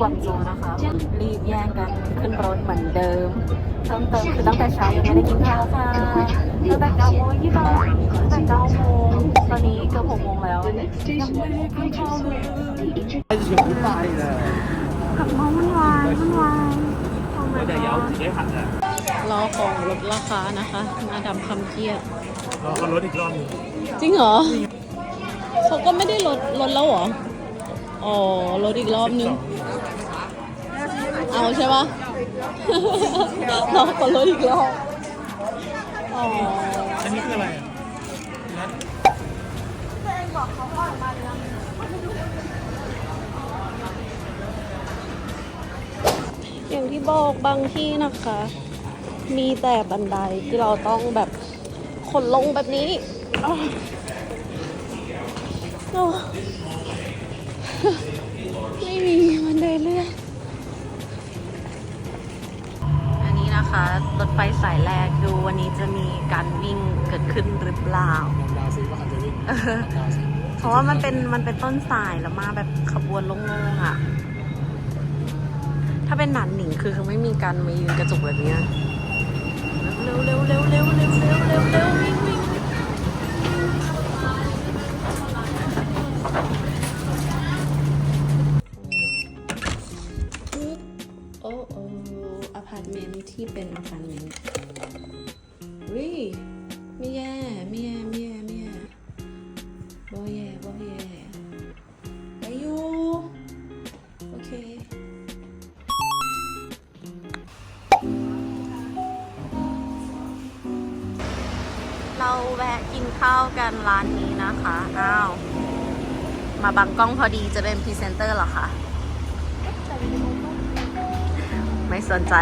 กวางโจวนะคะ รีบแย่งกันขึ้นรถเหมือนเดิมเพิ่มเติมคือตั้งแต่เช้ายังไม่ได้กินข้าวค่ะตั้งแต่เก้าโมงยี่สิบตั้งแต่เก้าโมงตอนนี้เกือบหกโมงแล้วยังไม่ได้กินข้าวเลยกับน้องวุ่นวายวุ่นวายรอของลดราคานะคะมาดำคำเทียดรอก็ลดอีกรอบนึงจริงเหรอเขาก็ไม่ได้ลดลดแล้วหรอ อ๋อลดอีกรอบนึง เอาใช่ปะเราก็ลดอีกรอบ อ๋อ อันนี้คืออะไรอะนะอย่างที่บอกบางที่นะคะ มีแต่บันไดที่เราต้องแบบขนลงแบบนี้อ้าวโอ้ไม่มีบันไดเลื่อนอันนี้นะคะรถไฟสายแรกดูวันนี้จะมีการวิ่งเกิดขึ้นหรือเปล่า ลองดาวซิว่าเขาจะวิ่งเออดาวซิเพราะว่ามันเป็นมันเป็นต้นสายแล้วมาแบบขบวนโล่งๆอะ ถ้าเป็นหนานหนิงคือเขาไม่มีการมายืนกระจกแบบเนี้ยเร็วเร็วเร็วเร็วเร็วเร็วเร็วเร็ววิ่งวิ่งวิ่ง พาร์ตเมนต์ที่เป็นอพาร์ตเมนต์วิไม่แย่ไม่แย่ไม่แย่ไม่แย่บ่แย่บ่แย่ไปอยู่โอเคเราแวะกินข้าวกันร้านนี้นะคะ อ้าว มาบังกล้องพอดีจะเป็นพรีเซนเตอร์เหรอคะ ไม่สนใจ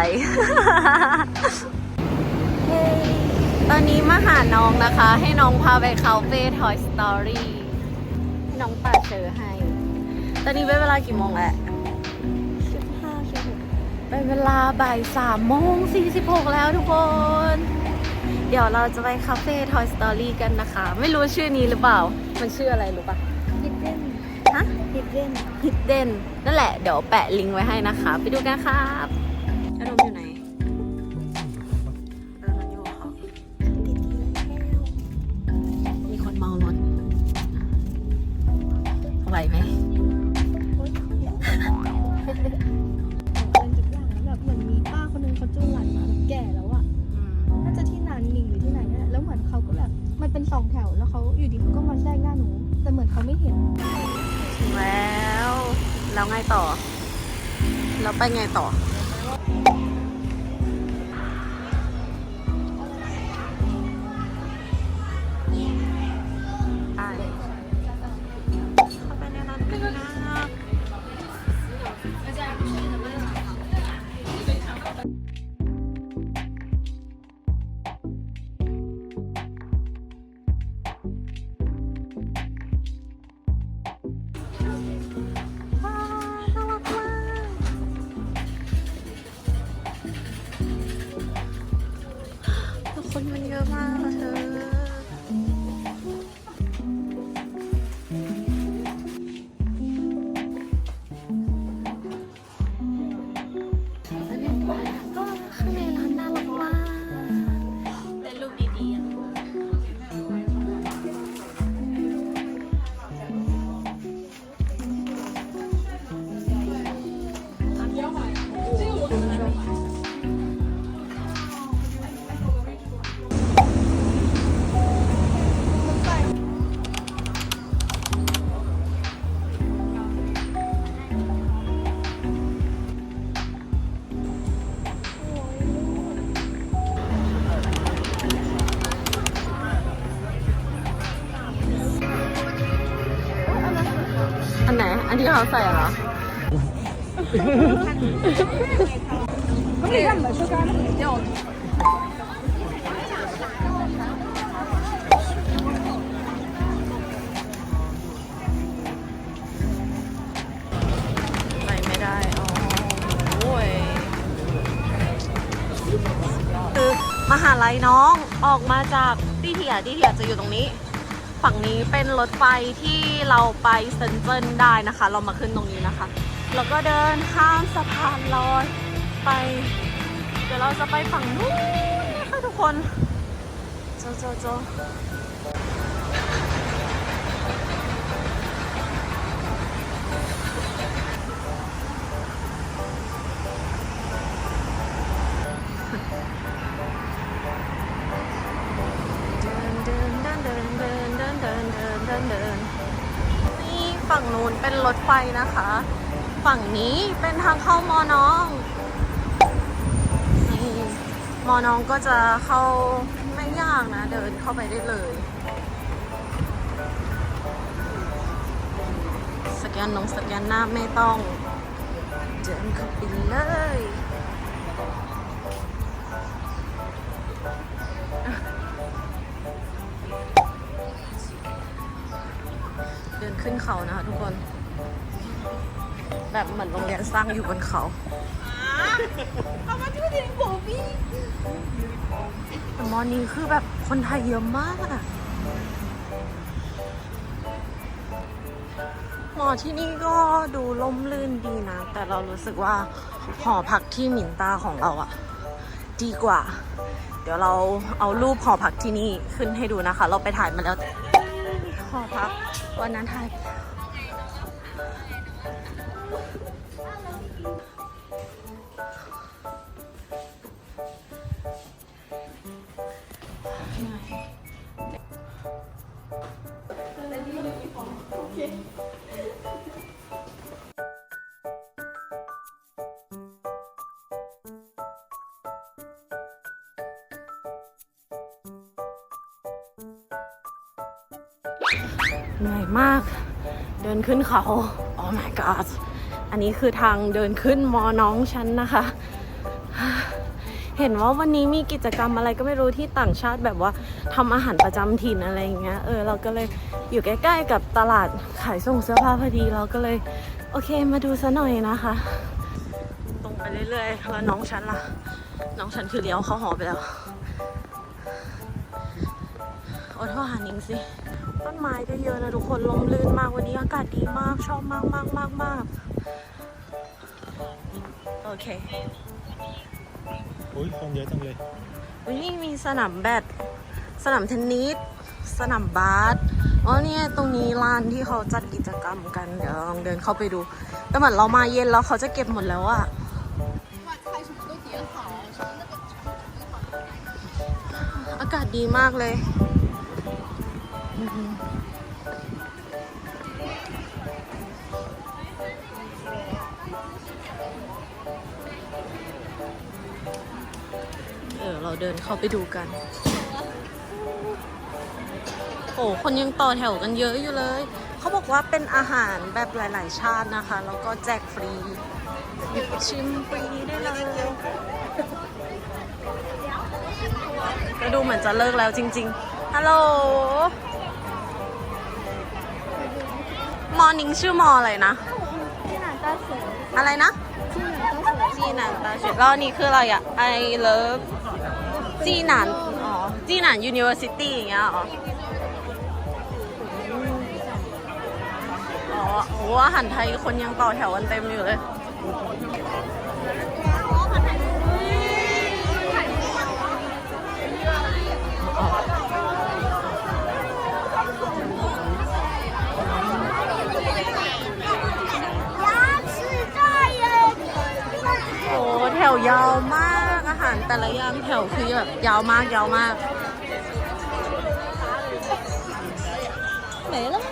ตอนนี้มาหาน้องนะคะ ให้น้องพาไปคาเฟ่ Toy Story ให้น้องตัดเจอให้ ตอนนี้เป็นเวลากี่โมงแล้วสิบห้าสิบหกเป็นเวลาบ่ายสามโมงสี่สิบหกแล้วทุกคน เดี๋ยวเราจะไปคาเฟ่ Toy Story กันนะคะ ไม่รู้ชื่อนี้หรือเปล่า มันชื่ออะไรรู้ปะ Hidden ฮะ Hidden Hidden นั่นแหละ เดี๋ยวแปะลิงก์ไว้ให้นะคะ ไปดูกันครับ แล้วไปไงต่อ ใส่เหรอไปไม่ได้อ๋อโอ้ยคือมหาลัยน้องออกมาจากตี้เถียตี้เถียจะอยู่ตรงนี้ ฝั่งนี้เป็นรถไฟที่เราไปเซนเจิ้นได้นะคะ เรามาขึ้นตรงนี้นะคะ แล้วก็เดินข้ามสะพานลอยไป เดี๋ยวเราจะไปฝั่งนู้นนะคะทุกคนโจโจโจ ฝั่งนู้นเป็นรถไฟนะคะ ฝั่งนี้เป็นทางเข้ามอน้องนี่มอน้องก็จะเข้าไม่ยากนะ เดินเข้าไปได้เลย สแกนนงสแกนหน้าไม่ต้อง เดินเข้าไปเลย ขึ้นเขานะคะทุกคน แบบเหมือนโรงเรียนสร้างอยู่บนเขาแต่มอนี้คือแบบคนไทยเยอะมากอะมอที่นี่ก็ดูล่มลื่นดีนะ แต่เรารู้สึกว่าหอพักที่หมินตาของเราอะดีกว่า เดี๋ยวเราเอารูปหอพักที่นี่ขึ้นให้ดูนะคะ เราไปถ่ายมาแล้ว หอพักวันนั้นถ่าย เหนื่อยมาก เดินขึ้นเขา โอ้ my god อันนี้คือทางเดินขึ้นมอน้องฉันนะคะ เห็นว่าวันนี้มีกิจกรรมอะไรก็ไม่รู้ที่ต่างชาติแบบว่าทำอาหารประจำถิ่นอะไรอย่างเงี้ย เออ เราก็เลยอยู่ใกล้ๆกับตลาดขายส่งเสื้อผ้าพอดี เราก็เลย โอเคมาดูซะหน่อยนะคะ ตรงไปเรื่อยๆ แล้วน้องฉันล่ะ น้องฉันคือเลี้ยวเข้าหอไปแล้ว โอ้โทษหานิงสิ ต้นไม้ก็เยอะนะทุกคนลมลื่นมากวันนี้อากาศดีมากชอบมากมากมากมากโอเคโอ้ยคนเยอะจังเลยวันนี้มีสนามแบดสนามเทนนิสสนามบาสอ๋อเนี่ยตรงนี้ลานที่เขาจัดกิจกรรมกันเดี๋ยวลองเดินเข้าไปดู แต่เหมือนเรามาเย็นแล้วเขาจะเก็บหมดแล้วอะอากาศดีมากเลยอืม เออเราเดินเข้าไปดูกัน โอ้คนยังต่อแถวกันเยอะอยู่เลย เขาบอกว่าเป็นอาหารแบบหลาย ๆ ชาตินะคะ แล้วก็แจกฟรี ชิมฟรีได้เลยก็ดูเหมือนจะเลิกแล้วจริง ๆ ฮัลโหล มอร์นิ่งชื่อมออะไรนะ ที่หนานตาเสืออะไรนะที่หนานตาเสือจีหนานตาเฉดแล้วอันนี้คืออะไรอะ I love จีหนานอ๋อจีหนาน University อย่างเงี้ยเหรออ๋อโอ้อาหารไทยคนยังต่อแถวกันเต็มอยู่เลย วยาวมากอาหารแต่ละอย่างแถวคือแบบยาวมากยาวมากไหนล่ะ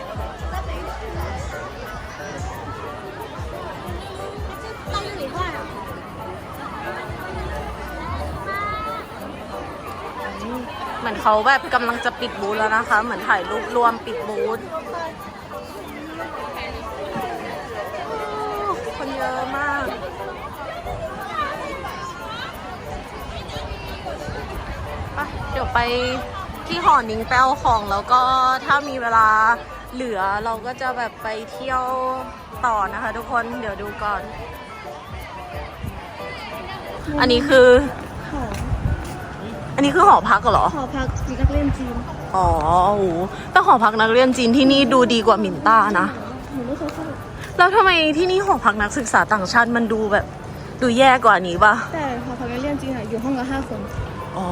เหมือนเขาแบบกำลังจะปิดบูธแล้วนะคะ เหมือนถ่ายรูปรวมปิดบูธคนเยอะมาก ไปเดี๋ยว ไปที่หอนิงแป้วของแล้วก็ถ้ามีเวลาเหลือเราก็จะแบบไปเที่ยวต่อนะคะ ทุกคนเดี๋ยวดูก่อน อันนี้คือ หออันนี้คือหอพักเหรอ หอพักนักเรียนจีนอ๋อโหแต่หอพักนักเรียนจีนที่นี่ดูดีกว่าหมินต้านะ หนูไม่เคยเข้าแล้วทำไมที่นี่หอพักนักศึกษาต่างชาติมันดูแบบ ดูแย่กว่านี้ป่ะแต่หอพักนักเรียนจีนอะอยู่ห้องละห้าคน อ๋อ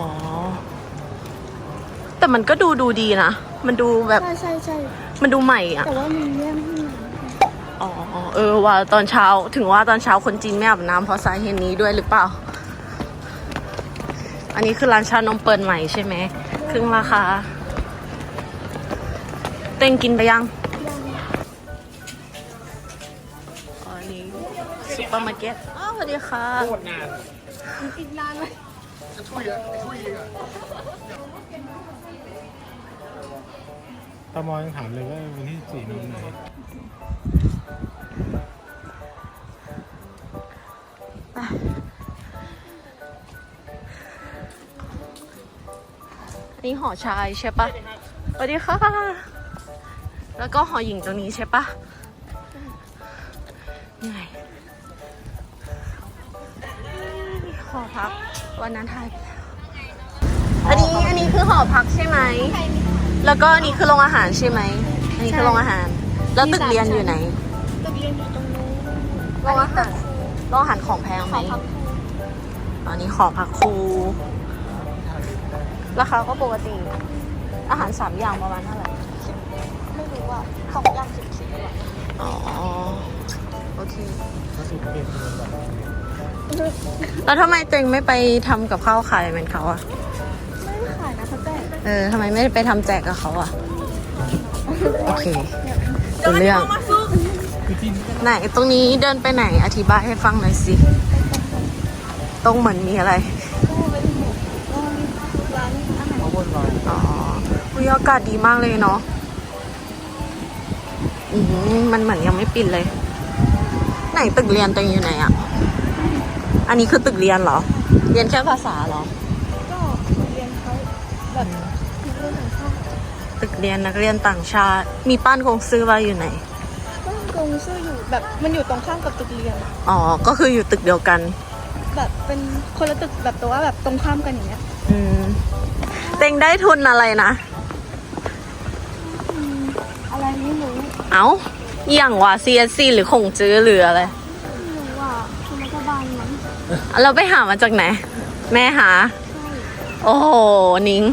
แต่มันก็ดูดูดีนะ มันดูแบบ ใช่ใช่ใช่มันดูใหม่อะ แต่ว่ามีแย่มห้องน้ำอ๋อ เออว่าตอนเช้า ถึงว่าตอนเช้าคนจีนไม่อาบน้ำเพราะสาเหตุนี้ด้วยหรือเปล่า อันนี้คือร้านชานมเปิดใหม่ใช่ไหม ครึ่งราคา เต็งกินไปยังอ๋ออันนี้ซุปเปอร์มาร์เก็ต อ้าวสวัสดีค่ะอีกนานไหม ตมอยังถามเลยว่าวันที่สี่นอนไหนอันนี้หอชายใช่ปะสวัสดีค่ะ แล้วก็หอหญิงตรงนี้ใช่ปะเหนื่อยหอพักวันนั้นถ่ายไปแล้วอันนี้อันนี้คือหอพักใช่ไหม แล้วก็อันนี้คือโรงอาหารใช่ไหม อันนี้คือโรงอาหาร แล้วตึกเรียนอยู่ไหน ตึกเรียนอยู่ตรงนู้นโรงอาหารโรงอาหารของแพงขไหมอพักอันนี้หอพักครู ราคาก็ปกติ อาหารสามอย่างประมาณเท่าไหร่ ไม่รู้ว่าสองอย่างสิบสี่อะอ๋อ โอเคถ้าสุดเปลี่ยนเป็นแบบแล้วทำไมเต็งไม่ไปทำกับข้าวขายเหมือนเขาอะ เขาแจกเออทำไมไม่ได้ไปทำแจกกับเขาอะโอเคเป็นเรื่องคือที่ไหนตรงนี้เดินไปไหนอธิบายให้ฟังหน่อยสิ ตรงเหมือนมีอะไรก็ไปถึงหมดก็มีร้านอาหารเขาวนวายอ๋ออุยอากาศดีมากเลยเนาะอืมมันเหมือนยังไม่ปิดเลย ไหนตึกเรียนตัวเองอยู่ไหนอะอันนี้คือตึกเรียนเหรอ เรียนแค่ภาษาเหรอ ตึกเรียนนักเรียนต่างชาติ มีป้านคงซื้อไว้อยู่ไหนก็กงซื่ออยู่แบบมันอยู่ตรงข้ามกับตึกเรียนอะอ๋อ ก็คืออยู่ตึกเดียวกัน แบบเป็นคนละตึกแบบแต่ว่าแบบตรงข้ามกันอย่างเงี้ย อืมเต็งได้ทุนอะไรนะอืมอะไรไม่รู้ เอ้าอหย่างว่า CSC หรือคงจื้อหรืออะไรไม่รู้ว่าคือรัฐบาลมั้งเราไปหามาจากไหน แม่หาใช่โอ้โห นิ้ง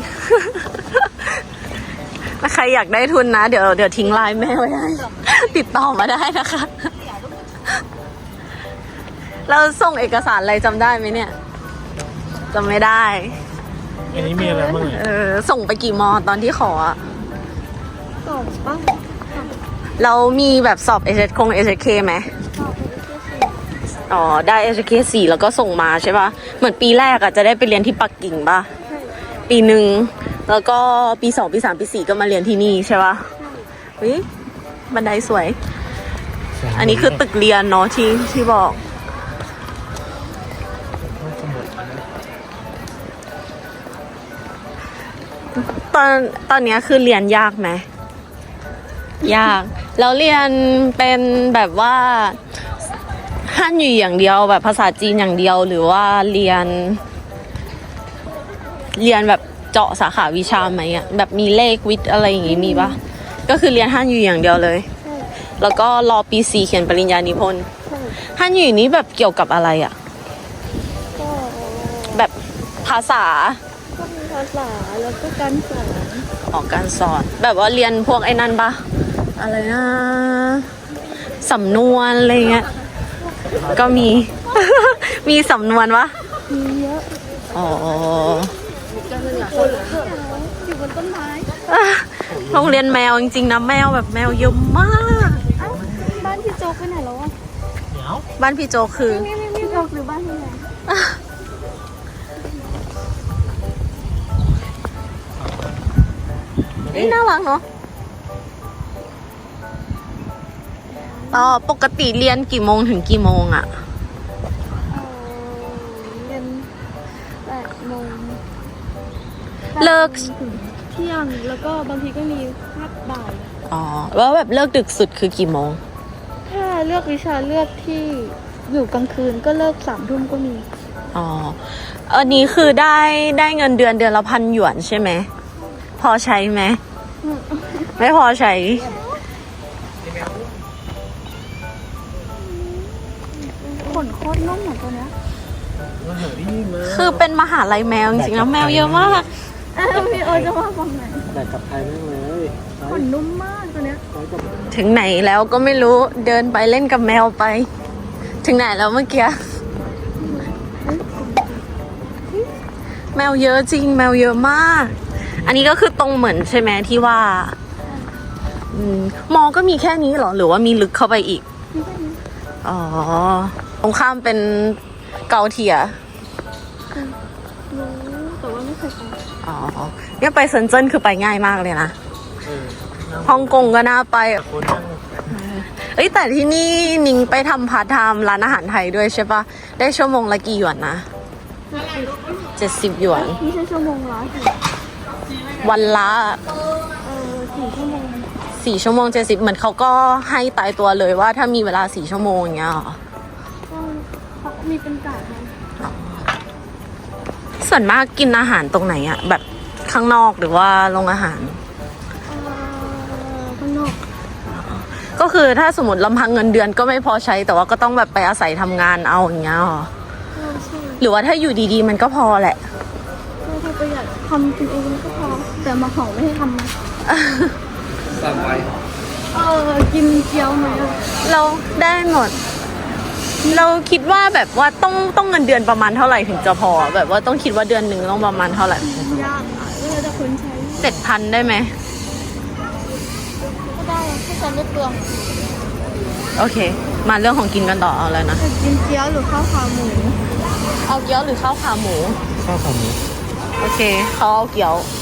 ถ้าใครอยากได้ทุนนะ เดี๋ยวเดี๋ยวทิ้งไลน์แม่ไว้ให้ติดต่อมาได้นะคะ เราส่งเอกสารอะไรจำได้ไหมเนี่ยจำไม่ได้ อันนี้มีอะไรบ้างเนี่ยเออส่งไปกี่มอตอนที่ขออะสองป้าเรามีแบบสอบ h อ k คง HK ไหมสอบไปเรื่อยๆอ๋อ ได้ HK สี่แล้วก็ส่งมาใช่ปะเหมือนปีแรกอะจะได้ไปเรียนที่ปักกิ่งปะใช่ปีหนึ่ง แล้วก็ปีสองปีสามปีสี่ก็มาเรียนที่นี่ใช่ปะเฮ้ยบันไดสวย อันนี้คือตึกเรียนเนาะที่ที่บอกห้องสมุดนะตอนตอนเนี้ยคือเรียนยากไหมยาก แล้วเรียนเป็นแบบว่าฮั่นอยู่อย่างเดียวแบบภาษาจีนอย่างเดียวหรือว่าเรียน เรียนแบบ เจาะสาขาวิชาไหมอะแบบมีเลขวิทย์อะไรอย่างงี้มีปะก็คือเรียนฮั่นอยู่อย่างเดียวเลยใช่แล้วก็รอปีสี่เขียนปริญญานิพนธ์ใช่ฮั่นอยู่นี้แบบเกี่ยวกับอะไรอะก็แบบภาษาก็มีภาษาแล้วก็การสอนออกการสอน แบบว่าเรียนพวกไอ้นั่นปะอะไรนะสำนวนอะไรเงี้ยก็มี มีสำนวนวะมีเยอะอ๋อ อยู่บนต้นไม้โรงเรียนแมวจริงๆนะแมวแบบแมวเยอะมากเอ้าบ้านพี่โจ๊กไปไหนแล้ววะเหนียวบ้านพี่โจคือนี่นี่นี่โจ๊กหรือบ้านพี่แหนมนี่น่ารักเนาะต่อปกติเรียนกี่โมงถึงกี่โมงอะเเลิกถึงเที่ยงแล้วก็บางทีก็มีภาคบ่ายอ๋อ แล้วแบบเลิกดึกสุดคือกี่โมง ถ้าเลือกวิชาเลือกที่อยู่กลางคืนก็เลิกสามทุ่มก็มี อ๋อ อันนี้คือได้ได้เงินเดือนเดือนละพันหยวนใช่ไหม พอใช้ไหม ไม่พอใช้ ขนโคตรนุ่มเหมือนตัวเนี้ยมาเหอะนี่มาคือเป็นมหาลัยแมวจริงๆแล้วแมวเยอะมาก พี่โอจะว่าฟังไหนแบกกลับไทยแม่งเลยขนนุ่มมากตัวเนี้ยไว้กับถึงไหนแล้วก็ไม่รู้เดินไปเล่นกับแมวไป ถึงไหนแล้วเมื่อกี้แมวเยอะจริง แมวเยอะมาก อันนี้ก็คือตรงเหมือนใช่ไหมที่ว่าอืมมอก็มีแค่นี้เหรอ หรือว่ามีลึกเข้าไปอีกนี่ก็นี้อ๋อ ตรงข้ามเป็นเกาเทีย เนี่ยไปเซินเจิ้นคือไปง่ายมากเลยนะเออฮ่องกงก็น่าไปคนนั่งเอ้ยแต่ที่นี่นิงไปทำพาร์ทไทม์ร้านอาหารไทยด้วยใช่ปะได้ชั่วโมงละกี่หยวนนะเจ็ดสิบหยวนไม่ใช่ชั่วโมงละสิวันละเออสี่ชั่วโมงสี่ชั่วโมงเจ็ดสิบเหมือนเขาก็ให้ตายตัวเลยว่าถ้ามีเวลาสี่ชั่วโมงอย่างเงี้ยเหรอก็เขามีเป็นกาดไหมส่วนมากกินอาหารตรงไหนอะแบบ ข้างนอกหรือว่าโรงอาหารเออข้างนอก ก็คือถ้าสมมติลำพังเงินเดือนก็ไม่พอใช้ แต่ว่าก็ต้องแบบไปอาศัยทำงานเอาอย่างเงี้ยเหรอเออใช่หรือว่าถ้าอยู่ดีๆ มันก็พอแหละก็ถ้าประหยัดทำกินเองก็พอ แต่มาของไม่ให้ทำนะสั่งไว้เออกินเกี๊ยวไหมอะเราได้หมด เราคิดว่าแบบว่าต้องต้องเงินเดือนประมาณเท่าไหร่ถึงจะพอ แบบว่าต้องคิดว่าเดือนหนึ่งต้องประมาณเท่าไหร่ยากอะเออแต่ คนใช้เจ็ดพันได้ไหม ก็ได้ให้ฉันไม่เปลืองโอเค มาเรื่องของกินกันต่อเอาแล้วนะแต่กินเกี๊ยวหรือข้าวขาหมูเอาเกี๊ยวหรือข้าวขาหมู ข้าวขาหมู โอเค เขาเอาเกี๊ยวเ